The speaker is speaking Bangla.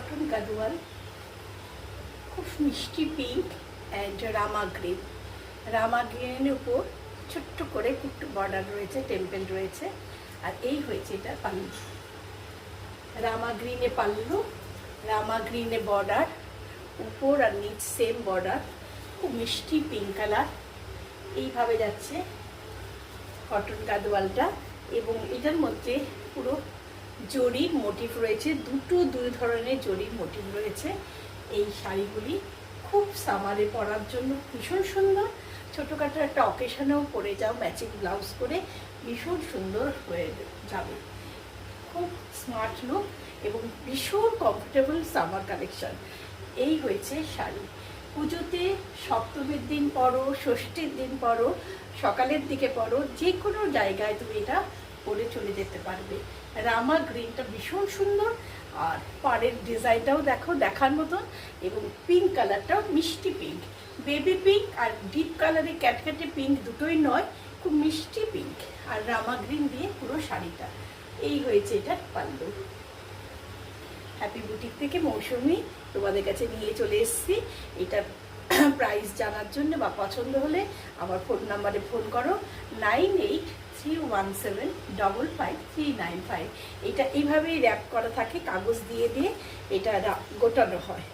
কটন গাদোয়াল খুব মিষ্টি pink and Rama green Rama গ্রিনের উপর ছোট্ট করে একটু বর্ডার রয়েছে টেম্পেল রয়েছে। আর এই হয়েছে এটা পাল্লু রামা গ্রিনে পাল্লু, রামা গ্রিনে বর্ডার উপর আর নিচ সেম বর্ডার খুব মিষ্টি পিঙ্ক কালার এইভাবে যাচ্ছে কটন গাদোয়ালটা এবং এটার মধ্যে পুরো জরির মোটিভ রয়েছে। দুটো দুই ধরনের জরির মোটিভ রয়েছে। এই শাড়িগুলি খুব সামারে পরার জন্য ভীষণ সুন্দর। ছোটোখাটো একটা অকেশনেও পরে যাও ম্যাচিং ব্লাউজ করে ভীষণ সুন্দর হয়ে যাবে। খুব স্মার্ট লুক এবং ভীষণ কমফোর্টেবল সামার কালেকশন এই হয়েছে শাড়ি। পুজোতে সপ্তমীর দিন পরো, ষষ্ঠীর দিন পরো, সকালের দিকে পরো, যে কোনো জায়গায় তুমি এটা পরে চলে যেতে পারবে। রামা গ্রিনটা ভীষণ সুন্দর, আর পাড়ের ডিজাইনটাও দেখো দেখার মতন, এবং পিঙ্ক কালারটাও মিষ্টি পিঙ্ক বেবি পিঙ্ক আর ডিপ কালারের ক্যাটক্যাটে পিঙ্ক দুটোই নয়, খুব মিষ্টি পিঙ্ক আর রামা গ্রিন দিয়ে পুরো শাড়িটা। এই হয়েছে এটার পাল্লু। হ্যাপি বুটিক থেকে মৌসুমি তোমাদের কাছে নিয়ে চলে এসেছি। এটা প্রাইস জানার জন্য বা পছন্দ হলে আমার ফোন নাম্বারে ফোন করো। Nine eight three one seven double five nine five এটা এইভাবেই র্যাপ করা থাকে, কাগজ দিয়ে দিয়ে এটা গোটানো হয়।